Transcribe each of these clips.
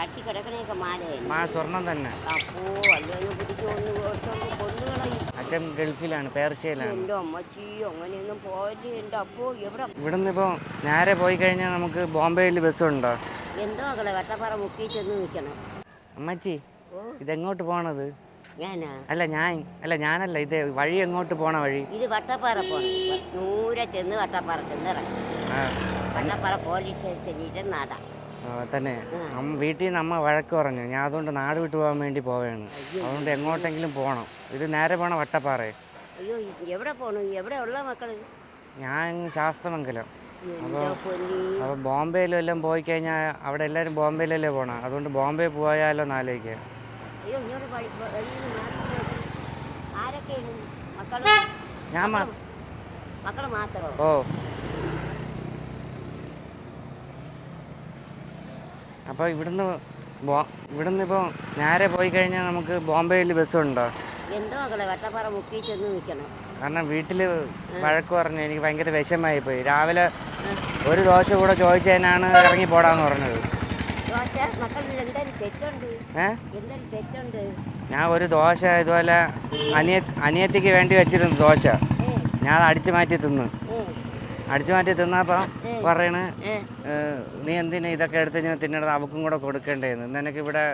കട്ടി കിടക്കണേക്കെ മാലയല്ലേ? ആ സ്വർണം തന്നെ. അപ്പോ അല്ലൊന്ന് പിടിച്ച് ഒന്ന് കൊടുത്തൊന്ന് കൊന്നുകളയും. അച്ഛൻ ഗൾഫിലാണ് പേർഷ്യയിലാണ്. എന്റെ അമ്മച്ചി അങ്ങനെയൊന്നും പോയില്ലേ എന്റെ അപ്പോ എവിടെ? ഇവിടുന്ന് ഇപ്പോൾ നേരെ പോയി കഴിഞ്ഞാൽ നമുക്ക് ബോംബെയിൽ ബസ്സുണ്ടോ? എന്തോ മക്കളെ വെട്ടപ്പാറ മുക്കി ചെന്ന് നിൽക്കണം. അമ്മച്ചി ഓ. ഇതെങ്ങോട്ട് പോണത്? ഞാനാ? അല്ല ഞാൻ അല്ല ഞാനല്ല ഇത് വഴി എങ്ങോട്ട് പോണ വഴി? ഇത് വട്ടപ്പാറ പോണം. നൂരെ ചെന്ന് വട്ടപ്പാറ ചെന്നിറങ്ങി ആ. വട്ടപ്പാറ പോലീസ് സ്റ്റേഷനിൽ നാടാ. തന്നെ. വീട്ടിൽ നിന്ന് അമ്മ വഴക്ക് പറഞ്ഞു. ഞാൻ അതുകൊണ്ട് നാട് വിട്ടു പോകാൻ വേണ്ടി പോവുകയാണ്. അതുകൊണ്ട് എങ്ങോട്ടെങ്കിലും പോകണം. ഇത് നേരെ പോണ വട്ടപ്പാറ. അയ്യോ എവിടെ പോകണം എവിടെ ഉള്ള മക്കൾ? ഞാൻ ശാസ്ത്രമംഗലം ശാസ്തമംഗലം. പൊന്നി? അപ്പോൾ ബോംബെയിലും എല്ലാം പോയി കഴിഞ്ഞാൽ അവിടെ എല്ലാവരും ബോംബെയിലല്ലേ പോകണം അതുകൊണ്ട് ബോംബെ പോയാലോ എന്ന് ആലോചിക്കുക ഞാൻ ഇങ്ങോട്ട് വഴി- വഴിയിൽ നിന്ന് മാറി നോക്ക്. ആരൊക്കെയാണ് മക്കൾ ഞാൻ മാ മക്കൾ മാത്രമോ ഓ അപ്പോൾ ഇവിടുന്ന് ബോ ഇവിടുന്ന് ഇപ്പോൾ നേരെ പോയി കഴിഞ്ഞാൽ നമുക്ക് ബോംബെയിൽ ബസ്സുണ്ടോ? എന്തോ വട്ടപ്പാറ മുക്കി ചെന്ന് നിൽക്കണം. കാരണം വീട്ടിൽ വഴക്ക് പറഞ്ഞു എനിക്ക് ഭയങ്കര വിഷമായി പോയി രാവിലെ ഒരു ദോശ കൂടെ ചോദിച്ചതിനാണ് ഇറങ്ങി പോടാന്ന് പറഞ്ഞത്. ഞാൻ ഒരു ദോശ ഇതുപോലെ അനിയ അനിയത്തിക്ക് വേണ്ടി വെച്ചിരുന്നു ദോശ. ഞാൻ അത് അടിച്ചു മാറ്റി തിന്ന്. അടിച്ചു മാറ്റി തിന്നപ്പോൾ പറയണ് ഏ. "ഏ, നീ എന്തിനാ ഇതൊക്കെ എടുത്ത് ഞാൻ തിന്നണത്? അവക്കും കൂടെ കൊടുക്കണ്ടേന്ന് നിനക്ക് ഇവിടെ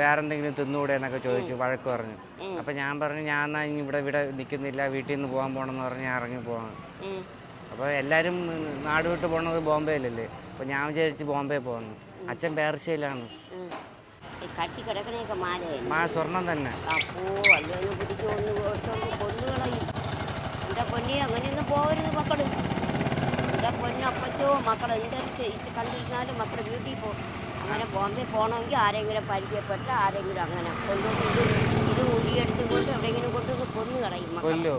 വേറെ എന്തെങ്കിലും തിന്നൂടെ എന്നൊക്കെ ചോദിച്ചു വഴക്ക് പറഞ്ഞു. അപ്പൊ ഞാൻ പറഞ്ഞു ഞാൻ എന്നാ ഇനി ഇവിടെ ഇവിടെ നിൽക്കുന്നില്ല വീട്ടിൽ നിന്ന് പോകാൻ പോകണമെന്ന് പറഞ്ഞ് ഞാൻ ഇറങ്ങി അപ്പൊ അപ്പോൾ എല്ലാവരും നാട് വിട്ട് പോണത് ബോംബെയിലല്ലേ? അപ്പോൾ ഞാൻ വിചാരിച്ച് ബോംബെ പോകണം അച്ഛൻ പേർഷ്യയിലാണ്. മാ സ്വർണം തന്നെ. പോകരുത് അല്ലൊന്ന് പൊന്നപ്പച്ചോ മക്കളെ എന്തൊരു ചേച്ചി കണ്ടിരുന്നാലും മക്കളെ വീട്ടിൽ പോകും അങ്ങനെ ബോംബെ പോകണമെങ്കിൽ ആരെങ്കിലും പരിചയപ്പെട്ട് ആരെങ്കിലും അങ്ങനെ കൊണ്ടുപോയി ഇത് ഉരിയെടുത്ത് കൊണ്ട് എവിടെയെങ്കിലും കൊണ്ട് കൊന്നു കളയും മക്കളെ.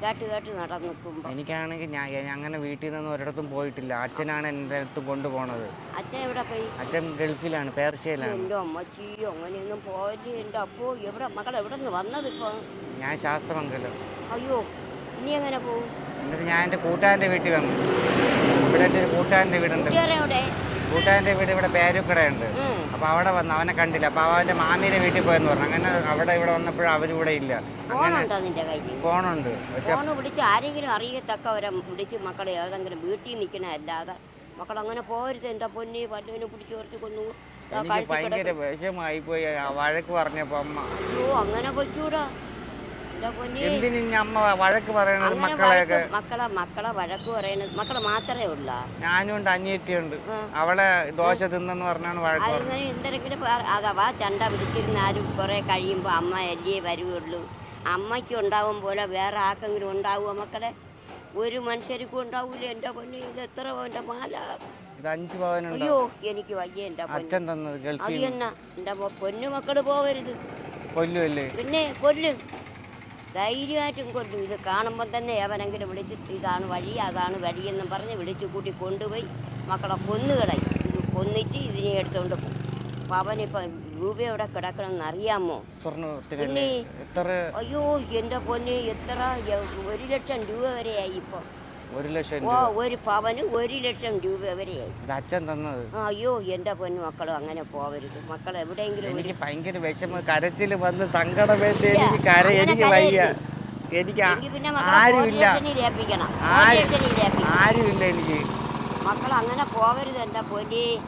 കേട്ട് കേട്ട് നടന്നിട്ടുമ്പോൾ എനിക്കാണെങ്കിൽ ഞാൻ അങ്ങനെ വീട്ടിൽ നിന്ന് ഒരിടത്തും പോയിട്ടില്ല. അച്ഛനാണ് എന്റെ അടുത്ത് കൊണ്ടുപോണത് അച്ഛൻ എവിടെ പോയി? അച്ഛൻ ഗൾഫിലാണ് പേർഷ്യയിലാണ്. എന്റെ അമ്മച്ചിയോ അങ്ങനെയൊന്നും പോയി എന്റെ അപ്പോ എവിടെ മക്കൾ എവിടെ നിന്ന് വന്നത് ഇപ്പോൾ ഞാൻ ശാസ്ത്രമംഗലം അയ്യോ ഇനി എങ്ങനെ പോകും എന്നിട്ട് ഞാൻ എന്റെ കൂട്ടുകാരന്റെ വീട്ടിൽ വന്നു. ഇവിടെ എന്റെ ഒരു കൂട്ടുകാരന്റെ വീടുണ്ട്. കൂട്ടുകാരന്റെ വീട് ഇവിടെ പേരുക്കടയുണ്ട്. അപ്പോൾ അവിടെ വന്ന് അവനെ കണ്ടില്ല. അപ്പോൾ അവന്റെ മാമിയുടെ വീട്ടിൽ പോയെന്ന് പറഞ്ഞു. അങ്ങനെ അവിടെ ഇവിടെ വന്നപ്പോഴും അവരിവിടെ ഇല്ല. അങ്ങനെ ഫോണുണ്ടോ. പക്ഷെ വിളിച്ച് ആരെങ്കിലും അറിയത്തക്കവരെ വിളിച്ച് മക്കളെ ഏതെങ്കിലും വീട്ടിൽ നിൽക്കണ അല്ലാതെ മക്കൾ അങ്ങനെ പോരുത്. എന്റെ പൊന്നി? പല്ലുവിനെ പിടിച്ച് കുറച്ച് കൊന്നു. ഭയങ്കര വിഷമായി പോയി വഴക്ക് പറഞ്ഞപ്പോൾ അമ്മ. അയ്യോ അങ്ങനെ പറ്റൂടാ എന്തിന് അമ്മ വഴക്ക് പറയണത് അങ്ങനെ മക്കളെയൊക്കെ? മക്കളെ മക്കളെ വഴക്ക് പറയണത് മക്കളെ മാത്രമേ ഉള്ള. ഞാനും ഉണ്ട് അനിയത്തിയുണ്ട്. അവളെ ദോശ തിന്നെന്ന് പറഞ്ഞാണ് വഴക്ക് അതിങ്ങനെ എന്തെങ്കിലും അഥവാ ചണ്ട പിടിച്ചിരുന്നാലും കുറേ കഴിയുമ്പോൾ അമ്മ അല്ലേ വരുവുള്ളൂ. അമ്മയ്ക്ക് ഉണ്ടാവും പോലെ വേറെ ആർക്കെങ്കിലും ഉണ്ടാവുമോ മക്കളെ? ഒരു മനുഷ്യർക്കും ഉണ്ടാവൂല എന്റെ പൊന്നു ഇത് എത്ര എന്റെ മാല? അഞ്ച് അയ്യോ എനിക്ക് വയ്യ എന്റെ അച്ഛൻ തന്നത് അത് ഗൾഫിൽ തന്നെ എന്റെ പൊന്നു മക്കൾ പോവരുത്. കൊല്ലുമല്ലേ പിന്നെ കൊല്ലും. ധൈര്യമായിട്ടും കൊല്ലും ഇത് കാണുമ്പോൾ തന്നെ എവനെങ്കിലും വിളിച്ച് ഇതാണ് വഴി അതാണ് വഴിയെന്നും പറഞ്ഞ് വിളിച്ചു കൂട്ടി കൊണ്ടുപോയി മക്കളെ കൊന്നുകളയും. ഇത് കൊന്നിട്ട് ഇതിനെ എടുത്തുകൊണ്ട് പോകും. അപ്പം അവനിപ്പം രൂപ എവിടെ കിടക്കണമെന്ന് അറിയാമോ? അയ്യോ എന്റെ പൊന്ന് എത്ര? ഒരു ലക്ഷം രൂപ വരെയായി ഇപ്പോൾ ഒരു ലക്ഷം ഓ രൂപ. ഒരു പവന് ഒരു ലക്ഷം രൂപ വരെയായി ഇത് അച്ഛൻ തന്നത്. ആ, അയ്യോ എന്റെ പൊന്നു മക്കളും അങ്ങനെ പോവരുത്. മക്കൾ എവിടെയെങ്കിലും ഒരു എനിക്ക് ഭയങ്കര വിഷമം. കരച്ചിൽ വന്ന് ഇല്ല, എനിക്ക് കര അങ്ങനെ എനിക്ക് വയ്യ. എനിക്ക് ആ- എങ്കിൽ പിന്നെ മക്കളെ ആരുമില്ല. ആര്-. ആരുമില്ല എനിക്ക്. മക്കൾ അങ്ങനെ പോവരുത് എന്റെ പൊന്നി.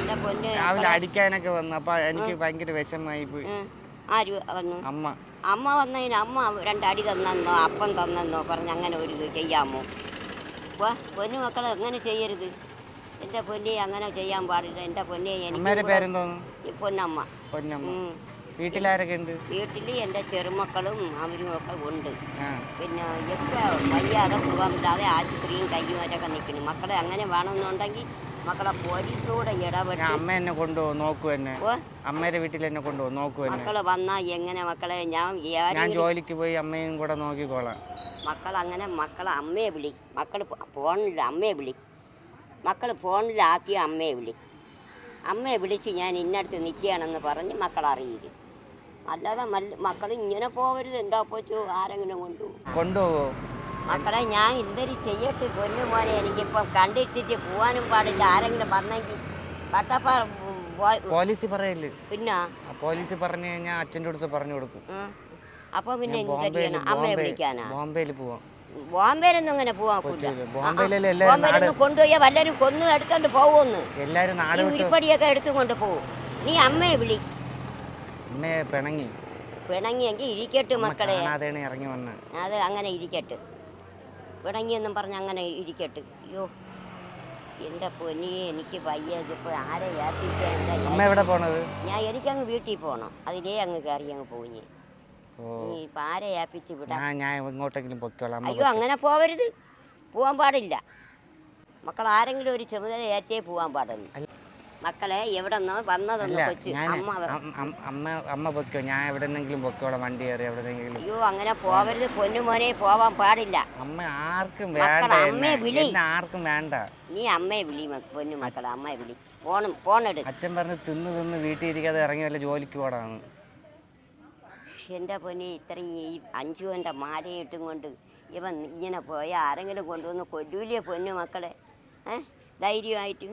എന്റെ പൊന്ന്. രാവിലെ അടിക്കാനൊക്കെ വന്നു. അപ്പൊ എനിക്ക് ഭയങ്കര വിഷമായി പോയി. ഉം. ആര് വന്നു? അമ്മ. അമ്മ വന്നതിന് അമ്മ രണ്ടടി തന്നെന്നോ അപ്പം തന്നെന്നോ പറഞ്ഞ് അങ്ങനെ ഒരു ഇത് ചെയ്യാമോ? വാ പൊന്നു മക്കളെ അങ്ങനെ ചെയ്യരുത്. എന്റെ പൊന്നിയെ അങ്ങനെ ചെയ്യാൻ പാടില്ല. എന്റെ പൊന്നെ അമ്മേരെ എനിക്ക് പേരെന്തോന്നു? പൊന്നമ്മ. പൊന്നമ്മ. വീട്ടിലാരൊക്കെ ഉണ്ട്? വീട്ടിൽ എന്റെ ചെറുമക്കളും അവരും ഒക്കെ ഉണ്ട്. പിന്നെ ഒക്കെ വയ്യാതെ സുഖമില്ലാതെ ആശുപത്രിയും കയ്യുമാറ്റൊക്കെ നിൽക്കുന്നു. മക്കളെ അങ്ങനെ വേണമെന്നുണ്ടെങ്കിൽ മക്കളെ പോലീസോടെ ഇടപെട്ട് അമ്മ എന്നെ കൊണ്ടുപോകും നോക്കൂ എന്നെ. അമ്മയുടെ വീട്ടിൽ എന്നെ കൊണ്ടുപോകും നോക്കൂ എന്നെ. മക്കൾ വന്നാ എങ്ങനെ മക്കളെ? ഞാൻ ഞാൻ ജോലിക്ക് പോയി അമ്മയും കൂടെ നോക്കിക്കോളാം. മക്കൾ അങ്ങനെ മക്കളെ അമ്മയെ വിളി. മക്കൾ ഫോണിൽ അമ്മയെ വിളി. മക്കൾ ഫോണിലാക്കിയ അമ്മയെ വിളി. അമ്മയെ വിളിച്ച് ഞാൻ ഇന്നടുത്ത് നിൽക്കുകയാണെന്ന് പറഞ്ഞ് മക്കൾ അറിയിക്കും. അല്ലാതെ മക്കൾ ഇങ്ങനെ പോകരുത്. എന്താ പോച്ചു ആരെങ്കിലും കൊണ്ടുപോകും? കൊണ്ടുപോകോ. മക്കളെ ഞാൻ എന്തൊരു ചെയ്യട്ടെ കൊന്നു മോനെ. എനിക്കിപ്പം കണ്ടിട്ടിട്ട് പോവാനും പാടില്ല. ആരെങ്കിലും വന്നെങ്കിൽ പട്ടപ്പാറ പോലീസ് പറയൽ. പിന്നെ? പോലീസ് പറഞ്ഞു കഴിഞ്ഞാൽ അച്ഛന്റെ അടുത്ത് പറഞ്ഞു കൊടുക്കും. അപ്പൊ പിന്നെ അമ്മയെ വിളിക്കാനാ? ബോംബെയിൽ പോവാം. ബോംബെയിലൊന്നും അങ്ങനെ പോവാൻ ബോംബെയിലൊന്നും കൊണ്ടുപോയാൽ വല്ലരും കൊന്നു എടുത്തോണ്ട് പോവുമെന്ന് എല്ലാരും ഉരുപ്പടിയൊക്കെ എടുത്തുകൊണ്ട് പോവും. നീ അമ്മയെ വിളി. അമ്മയെ പിണങ്ങി. പിണങ്ങിയെങ്കിൽ ഇരിക്കട്ടെ മക്കളെ. ഇറങ്ങി വന്ന്. അത് അങ്ങനെ ഇരിക്കട്ടെ. പിണങ്ങിയെന്നും പറഞ്ഞ് അങ്ങനെ ഇരിക്കട്ടെ. അയ്യോ എന്റെ പൊന്നിയെ എനിക്ക് വയ്യ. ഇതിപ്പോൾ ആരെ അമ്മ എവിടെ പോണത്? ഞാൻ എനിക്കങ്ങ് വീട്ടിൽ പോകണം അതിലേ അങ്ങ് കയറി അങ്ങ് നീ ഇപ്പം ആരെ യാപ്പിച്ച് വിടാം? ഞാൻ ഇങ്ങോട്ടെങ്കിലും പൊക്കോളാം അമ്മ അയ്യോ അങ്ങനെ പോവരുത്. പോവാൻ പാടില്ല. മക്കൾ ആരെങ്കിലും ഒരു ചുമതല ഏറ്റേ പോവാൻ പാടുള്ളൂ. മക്കളെ എവിടെ നിന്നോ വന്നതെന്ന് അമ്മ അമ്മ അമ്മ പൊക്കോ ഞാൻ എവിടെന്നെങ്കിലും പൊക്കോളാം വണ്ടി കയറി എവിടെന്നെങ്കിലും. അയ്യോ അങ്ങനെ പോവരുത്. പൊന്നുമോനെ പോവാൻ പാടില്ല. അമ്മ ആർക്കും വേണ്ട അമ്മയെ. വിളി. ആർക്കും വേണ്ട. നീ അമ്മയെ വിളി പൊന്നു മക്കളെ അമ്മയെ വിളി. ഫോണും ഫോണെടു അച്ഛൻ പറഞ്ഞ് തിന്ന് തിന്ന് വീട്ടിൽ ഇരിക്കാതെ ഇറങ്ങി വല്ല ജോലിക്ക് പോടാന്ന്. എന്റെ പൊന്നെ ഇത്രയും ഈ അഞ്ചുവന്റെ മാലയിട്ടും കൊണ്ട് ഇവൻ ഇങ്ങനെ പോയാൽ ആരെങ്കിലും കൊണ്ടുവന്ന് കൊല്ലൂലിയ പൊന്നു മക്കളെ? ഏഹ് ധൈര്യമായിട്ട്.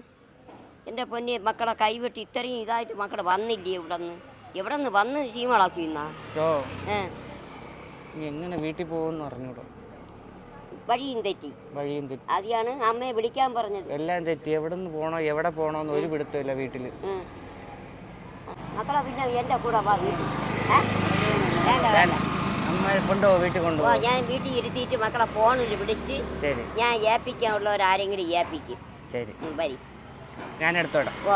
എന്റെ പൊന്നി മക്കളെ കൈവിട്ട് ഇത്രയും ഇതായിട്ട് മക്കളെ വന്നില്ലേ ഇവിടെ നിന്ന് ഇവിടെ നിന്ന്? വന്ന് ചീമളാക്കി സോ എങ്ങനെ വീട്ടിൽ പോകുമെന്ന് പറഞ്ഞൂടോ വഴിയും തെറ്റി. വഴിയും തെറ്റി. അതെയാണ് അമ്മയെ വിളിക്കാൻ പറഞ്ഞത്. എല്ലാം തെറ്റി. എവിടെ നിന്ന് പോണോ എവിടെ പോണോന്ന് ഒരു പിടുത്തമില്ല വീട്ടിൽ. മക്കളെ പിന്നെ എന്റെ കൂടെ വാ വീട്ടിൽ. അമ്മ കൊണ്ടുപോ വീട്ടിൽ കൊണ്ടുപോ. ഞാൻ വീട്ടിൽ ഇരുത്തിയിട്ട് മക്കളെ ഫോണിൽ വിളിച്ച് ശരി. ഞാൻ ഏൽപ്പിക്കാനുള്ളവരാരെങ്കിലും ഏൽപ്പിക്കും. ശരി. വരി. ഞാൻ എടുത്തോടാം ഓ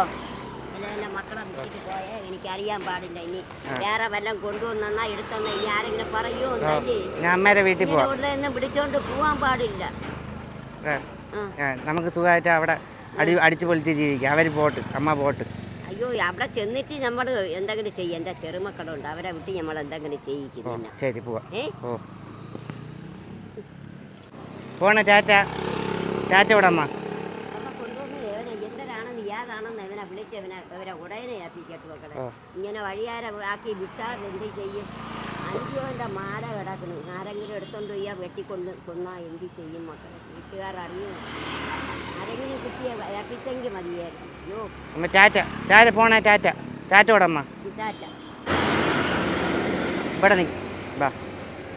അല്ല എന്റെ മക്കളെ വീട്ടിൽ പോയാൽ എനിക്കറിയാൻ പാടില്ല ഇനി. വേറെ വല്ലതും കൊണ്ടുവന്നാ എടുത്തെന്നാ ഇനി ആരെങ്കിലും പറയുമോ ഞാൻ അമ്മേരെ വീട്ടിൽ ഇങ്ങനെ പോവാം. നിന്ന് പിടിച്ചോണ്ട് പോവാൻ പാടില്ല. നമുക്ക് സുഖമായിട്ട് അവിടെ അടി അടിച്ചു പൊളിച്ച് ജീവിക്കാം. അവർ പോട്ട് അമ്മ പോട്ട്. അയ്യോ അവിടെ ചെന്നിട്ട് നമ്മൾ എന്തെങ്കിലും ചെയ്യും. എന്റെ ചെറുമക്കളുണ്ട്. അവരെ വിട്ട് നമ്മൾ എന്തെങ്കിലും ചെയ്യിക്കുന്നില്ല ശരി പോവാം. ഓ. പോണേ ടാറ്റ. ടാറ്റ വിടമ്മ അവിടെ കൊണ്ടുവന്ന് ഇവനെ എന്തരാണെന്ന് ഇവനെ ഇവരെ ഉടനെ ഏൽപ്പിക്കട്ടെ മക്കളെ. ഇങ്ങനെ വഴിയാരെ ആക്കി വിട്ടാൽ എന്ത് ചെയ്യും? അഞ്ചോന്റെ മാല കിടക്കുന്നു. ആരെങ്കിലും എടുത്തോണ്ട് പോയാൽ വെട്ടിക്കൊണ്ട് കൊന്നാൽ എന്ത് ചെയ്യും മക്കളെ? വീട്ടുകാർ അറിഞ്ഞു. ആരെങ്കിലും കുട്ടിയെ ഏൽപ്പിച്ചെങ്കിൽ മതിയായിരുന്നു. അയ്യോ. ടാറ്റ. ടാറ്റ പോണേ ടാറ്റ. ടാറ്റ വിടമ്മ ടാറ്റ. ഇവിടെ നീ ബാ.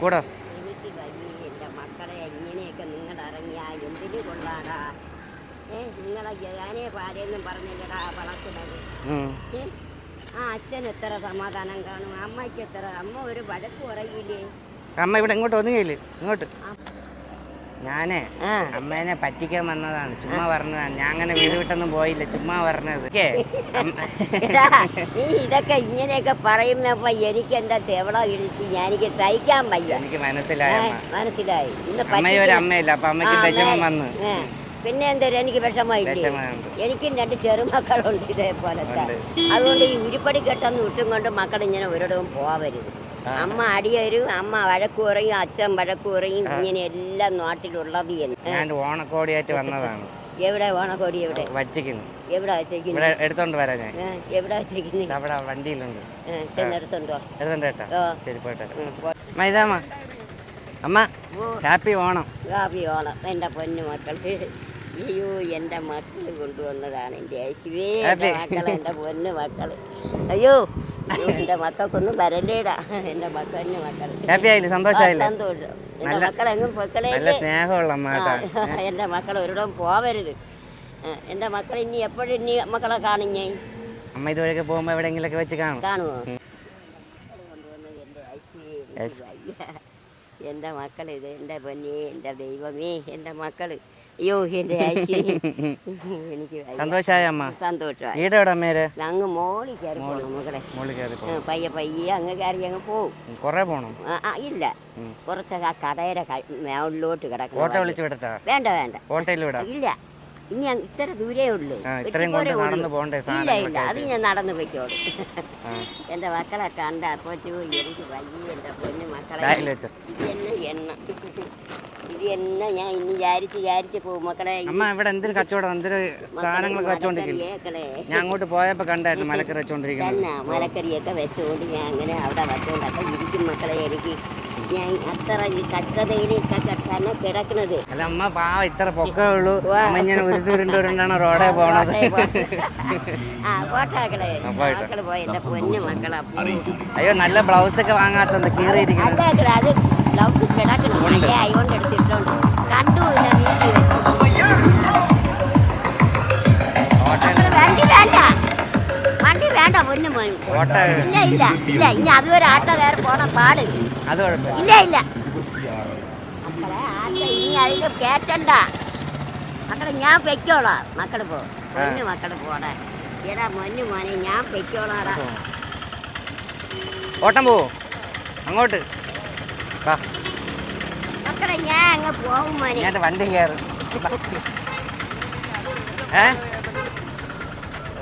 കൂടോ എനിക്ക് വയ്യ എന്റെ മക്കളെ ഇങ്ങനെയൊക്കെ നിങ്ങൾ ഇറങ്ങിയാ എന്തിനു കൊള്ളാടാ ഏ നിങ്ങളെ ഞാനേ പാരെന്നും പറഞ്ഞില്ലടാ വളർത്തുന്നത്. ആ അച്ഛൻ എത്ര സമാധാനം കാണും അമ്മയ്ക്ക് എത്ര അമ്മ ഒരു വഴക്ക് പറയൂലേ? അമ്മ ഇവിടെ ഇങ്ങോട്ട് ഒന്നുകയില്ല ഇങ്ങോട്ട്. ഞാനേ അമ്മേനെ പറ്റിക്കാൻ വന്നതാണ് ചുമ്മാ പറഞ്ഞതാണ്. ഞാൻ അങ്ങനെ വീട് വിട്ടൊന്നും പോയില്ല ചുമ്മാ പറഞ്ഞത്? നീ ഇതൊക്കെ ഇങ്ങനെയൊക്കെ പറയുന്നപ്പോ എനിക്ക് എന്റെ തെവള ഇടിച്ച് ഞാൻ തയ്ക്കാൻ പയ്യ വയ്യ. എനിക്ക് മനസ്സിലായി മനസ്സിലായി. അമ്മയൊരു അമ്മയല്ല അപ്പൊ അമ്മയ്ക്ക് വിഷമം വന്നു. പിന്നെ എന്തോരം എനിക്ക് വിഷമമില്ലേ? എനിക്ക് രണ്ട് ചെറുമക്കളുണ്ട് ഇതേപോലത്തെ. അതുകൊണ്ട് ഈ ഉരുപ്പടി കെട്ടെന്ന് വിട്ടും കൊണ്ട് മക്കൾ ഇങ്ങനെ ഒരിടവും പോവരുത്. അമ്മ അടിയരും അമ്മ വഴക്ക് പറയും അച്ഛൻ വഴക്ക് പറയും ഇങ്ങനെ എല്ലാം നാട്ടിലുള്ളത് എന്ന് ഓണക്കോടിയായിട്ട് വന്നതാണ്. എവിടെ ഓണക്കോടി എവിടെ? വച്ചിരിക്കുന്നു എവിടെ വെച്ചേക്കുന്നു ഇവിടെ എടുത്തോണ്ട് വരാം ഞാൻ. എവിടെ വെച്ചേക്കുന്നു അവിടെ വണ്ടിയിലുണ്ട്. ചെന്നെടുത്തുണ്ടോ എടുത്തോണ്ട് കേട്ടോ ശരി പോട്ടെ ഉം, അമ്മ ഹാപ്പി ഓണം. ഹാപ്പി ഓണം എന്റെ പൊന്നു മക്കൾ അയ്യോ എന്റെ മക്കൾ കൊണ്ടുവന്നതാണ് എന്റെ യേശുവേ മക്കൾ. മക്കൾ എന്റെ പൊന്ന് മക്കൾ അയ്യോ എന്റെ എന്റെ മക്കൾക്കൊന്നും വരല്ലേടാ. എന്റെ മക്കളെ. മക്കൾ ഹാപ്പി ആയില്ലേ? സന്തോഷമായില്ലേ സന്തോഷം. എന്റെ മക്കളെ മക്കളെങ്ങും പൊക്കളെ സ്നേഹമുള്ള എന്റെ മക്കൾ ഒരിടം പോവരുത്. എന്റെ എന്റെ മക്കൾ ഇനി എപ്പോഴും ഇനി മക്കളെ കാണും ഞാൻ അമ്മ ഇതുവരെയൊക്കെ പോകുമ്പോ എവിടെയെങ്കിലൊക്കെ വെച്ച് കാണും. കാണുമോ എന്റെ മക്കളിത് എന്റെ. എന്റെ മക്കൾ ഇത് എന്റെ പൊന്നേ എന്റെ ദൈവമേ എന്റെ മക്കൾ അയ്യോ എനിക്ക്. സന്തോഷമായ അമ്മ സന്തോഷമായി. വീട് എവിടെ അമ്മേര് അങ്ങ് മോളി കയറി. പോകണം മകളെ മുകളിൽ കയറി ആ, പോകും പയ്യെ പയ്യെ അങ്ങ് കയറി അങ്ങ് പോവും. കൊറേ പോണം. ഇല്ല. കുറച്ച് ആ കടയുടെ മേളിലോട്ട് കിടക്കണം ഓട്ടോ വിളിച്ച് വിടട്ടാ? വേണ്ട വേണ്ട. ഓട്ടോയിൽ വിടാം. ഇല്ല. ഇനി ഇത്ര ദൂരേ ഉള്ളൂ. ഇത്രയും കൊണ്ട് നടന്നു ഇല്ല ഇല്ല അത് ഞാൻ നടന്നു പോയിക്കോളൂ. എന്റെ എന്റെ മക്കളെ കണ്ട അപ്പോച്ചു എനിക്ക് വയ്യ എന്റെ പൊന്നു മക്കളെ. എന്നെ എണ്ണ. ഇത് എന്നെ ഞാൻ ഇനി വിചാരിച്ച് വിചാരിച്ച് പോകും. മക്കളെ അമ്മ ഇവിടെ എന്തൊരു കച്ചവടം എന്തൊരു സാധനങ്ങളൊക്കെ ഞാൻ അങ്ങോട്ട് പോയപ്പോ കണ്ടായിരുന്നു മലക്കറി വെച്ചോണ്ടിരിക്കുന്നത്. തന്നെ മലക്കറിയൊക്കെ വെച്ചുകൊണ്ട് ഞാൻ അങ്ങനെ അവിടെ വെച്ചുകൊണ്ടൊക്കെ ഇരിക്കും മക്കളെ എനിക്ക് ഞാൻ അത്ര ഈ കഷ്ടതയിലൊക്കെ തന്നെ കിടക്കണത്. അല്ല അമ്മ പാവ ഇത്ര പൊക്കേ ഉള്ളൂ. അമ്മ ഇങ്ങനെ ഉരുണ്ട് ഉരുണ്ട് ഉരുണ്ടാണ് റോഡേ പോണത്. ആ പോട്ടാക്കളെ ആ, പോയിട്ട്. മക്കൾ പോയി എന്റെ പൊന്നു മക്കളാ. അയ്യോ നല്ല ബ്ലൗസ് ഒക്കെ വാങ്ങാത്തത് കീറിയിരിക്കുന്നത് അല്ലാക്കളെ അത് ബ്ലൗസ് കിടക്കണം മഴ ആയോണ്ട് എടുത്തിട്ടുണ്ട്. കണ്ടുമില്ല നീട്ടി വേണ്ട പൊന്നു മോനും ഇല്ല ഇല്ല ഇല്ല ഇനി അതുവരെ ആട്ട കയറി പോണ പാട്. അത് കുഴപ്പമില്ല. ഇല്ല ഇല്ല. മക്കളെ ആട്ട ഇനി അതിൽ കേറ്റണ്ട മക്കളെ ഞാൻ വെക്കോളാം മക്കൾ പോ പൊന്നു മക്കൾ പോടാ. എടാ പൊന്നു മോനെ ഞാൻ വെക്കോളാടാ ഓട്ടം പോവോ അങ്ങോട്ട്. മക്കളെ ഞാൻ അങ്ങ് പോകും മോനെ. വണ്ടി കയറും. ഏ?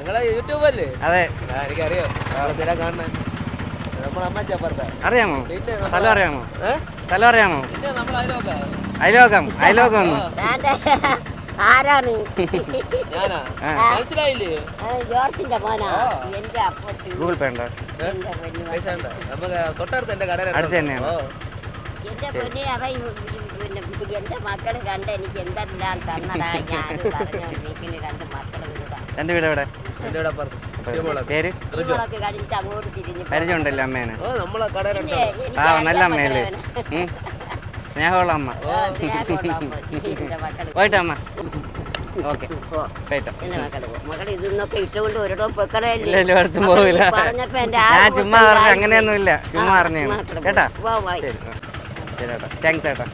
നിങ്ങളെ യൂട്യൂബ് അല്ലേ? അതെ. ആ, എനിക്കറിയാം സ്ഥലം കാണണേ നമ്മളെ അമ്മ ചപ്പറത്ത അറിയാമോ? സ്ഥലം അറിയാമോ? സ്ഥലം അറിയാമോ? അയലോക്കാം അയലോക്കം ആരാണ്? ജോർജിന്റെ മോനാ. എന്റെ ഗൂഗിൾ പേ ഉണ്ടോ? എന്റെ എന്റെ അടുത്ത് തന്നെയാണ്. എന്റെ പൊന്നെ അവ എന്റെ കണ്ട് എനിക്ക് എന്തെല്ലാം ഞാൻ രണ്ട് എന്റെ വീട് എവിടെ? പേര്? ഇവളൊക്കെ അങ്ങോട്ട് തിരിഞ്ഞു പരിചയമുണ്ടല്ലോ അമ്മേനെ? ആ നല്ല അമ്മയല്ലേ സ്നേഹമുള്ള അമ്മ. പോയിട്ട് അമ്മ. ഓക്കെ. എല്ലായിടത്തും പോവില്ല. ഞാൻ ചുമ്മാ പറഞ്ഞു. അങ്ങനെയൊന്നുമില്ല. ചുമ്മാ അറിഞ്ഞാണ് കേട്ടാ? ശരി ശരി ഏട്ടാ താങ്ക്സ് ഏട്ടാ.